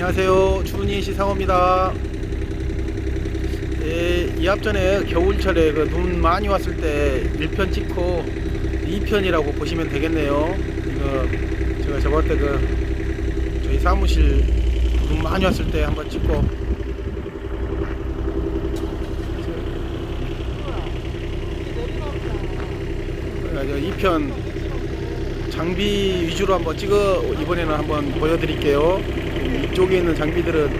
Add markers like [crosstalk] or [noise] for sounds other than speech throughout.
안녕하세요. 추운이 시상호입니다. 예, 이 앞전에 겨울철에 그 눈 많이 왔을 때 1편 찍고 2편이라고 보시면 되겠네요. 이거 제가 저번 때그 저희 사무실 눈 많이 왔을 때 한번 찍고 그래서 2편 장비 위주로 한번 찍어 이번에는 한번 보여드릴게요. 이쪽에 있는 장비들은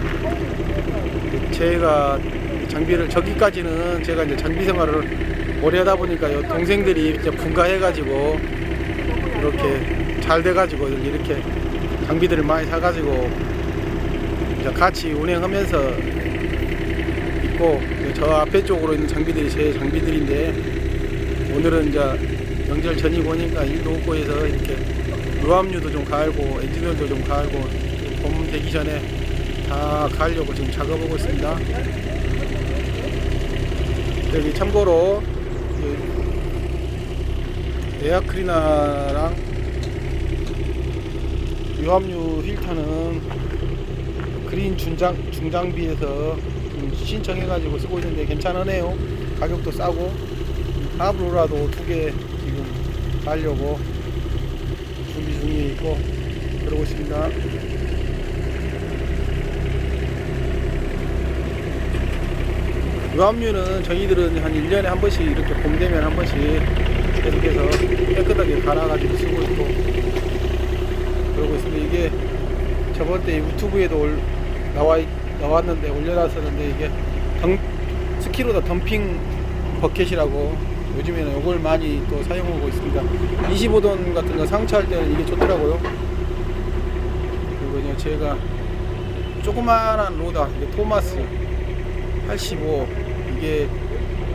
제가 장비를 저기까지는 제가 이제 장비 생활을 오래 하다 보니까 요 동생들이 이제 분가해가지고 이렇게 잘 돼가지고 이렇게 장비들을 많이 사가지고 이제 같이 운행하면서 있고 저 앞에 쪽으로 있는 장비들이 제 장비들인데 오늘은 이제 명절 전이고 오니까 일도 없고 해서 이렇게 유압류도 좀 갈고 엔진오일도 좀 갈고 봄 되기 전에 다 가려고 지금 작업하고 있습니다. 여기 참고로 이 에어크리나랑 유압류 필터는 그린 중장, 중장비에서 좀 신청해가지고 쓰고 있는데 괜찮으네요. 가격도 싸고 합으로라도 두 개 지금 가려고 준비 중에 있고 그러고 있습니다. 유압류는 저희들은 한 1년에 한 번씩 이렇게 봄 되면 한 번씩 계속해서 깨끗하게 갈아가지고 쓰고 있고 그러고 있습니다. 이게 저번 때 유튜브에도 올, 나와, 있- 나왔는데 올려놨었는데 이게 덩, 스키로다 덤핑 버켓이라고 요즘에는 이걸 많이 또 사용하고 있습니다. 25돈 같은 거 상차할 때는 이게 좋더라고요. 그리고 제가 조그마한 로다 토마스 85 이게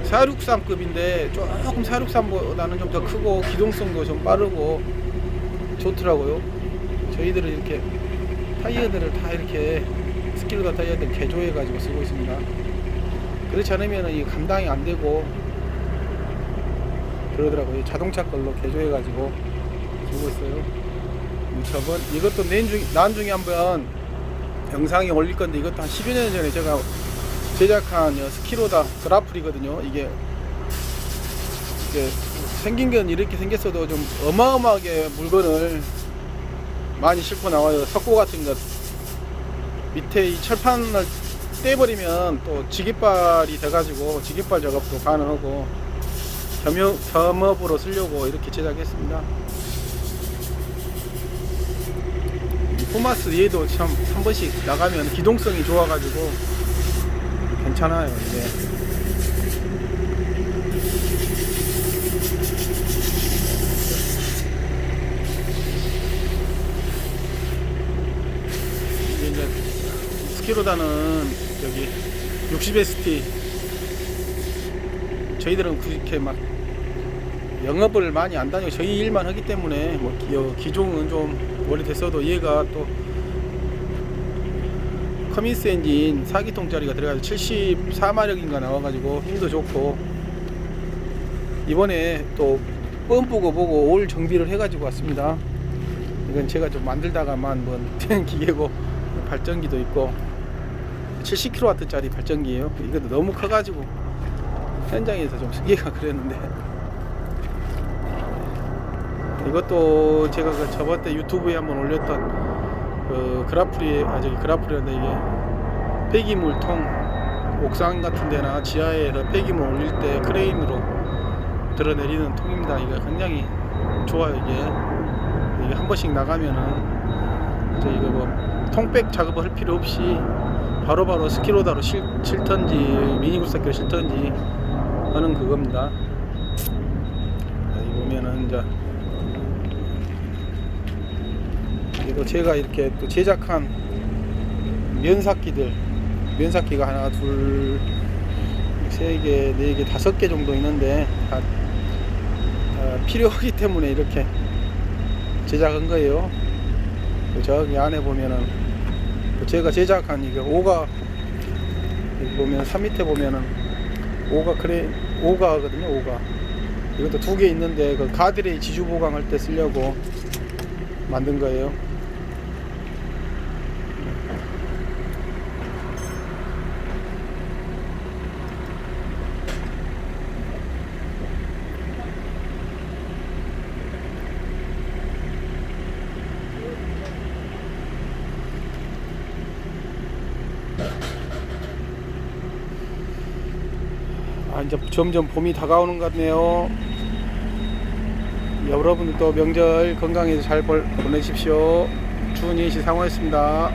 463급인데 조금 463보다는 좀 더 크고 기동성도 좀 빠르고 좋더라고요. 저희들은 이렇게 타이어들을 다 이렇게 스킬로다 타이어들 개조해 가지고 쓰고 있습니다. 그렇지 않으면 이 감당이 안 되고 그러더라고요. 자동차 걸로 개조해 가지고 쓰고 있어요. 이 저번 이것도 나중에 한번 영상에 올릴 건데 이것도 한 10여 년 전에 제가 제작한 요 스키로다 그라플이거든요. 이게 이게 생긴 건 이렇게 생겼어도 좀 어마어마하게 물건을 많이 싣고 나와요. 석고 같은 것 밑에 이 철판을 떼버리면 또 지깃발이 돼가지고 지깃발 작업도 가능하고 겸업, 겸업으로 쓰려고 이렇게 제작했습니다. 이 포마스 얘도 참 한 번씩 나가면 기동성이 좋아가지고 괜찮아요. 이게 이제 스키로다는 여기 60ST 저희들은 그렇게 막 영업을 많이 안 다니고 저희 일만 하기 때문에 뭐 기, 어, 기종은 좀 오래됐어도 얘가 또 커민스 엔진 4기통짜리가 들어가서 74마력인가 나와가지고 힘도 좋고 이번에 또 펌프고 보고 올 정비를 해가지고 왔습니다. 이건 제가 좀 만들다가만 [laughs] 뭔 기계고 발전기도 있고 70kW짜리 발전기예요. 이것도 너무 커가지고 현장에서 좀 쓰기가 [laughs] 그랬는데 이것도 제가 그 저번 때 유튜브에 한번 올렸던 그 그라프리 아 저기 그라프리인데 이게 폐기물 통 옥상 같은 데나 지하에서 폐기물 올릴 때 크레인으로 드러내리는 통입니다. 이게 굉장히 좋아요 이게 이게 한 번씩 나가면은 이제 이거 뭐 통백 작업을 할 필요 없이 바로바로 스키로다로 실, 실턴지 미니구스키로 실턴지 하는 그겁니다. 여기 보면은 이제 이거 제가 이렇게 또 제작한 면삭기들 면삭기가 하나 둘 세 개, 네 개, 다섯 개 정도 있는데 다 어, 필요하기 때문에 이렇게 제작한 거예요. 그 저기 안에 보면은 그 제가 제작한 이게 오가 보면 산 밑에 보면은 오가 그래 오가거든요. 오가 이것도 두 개 있는데 그 가드레이 지주 보강할 때 쓰려고 만든 거예요. 아, 이제 점점 봄이 다가오는 것 같네요. 여러분들도 명절 건강히 잘 벌- 보내십시오. 주은이 시 상호였습니다.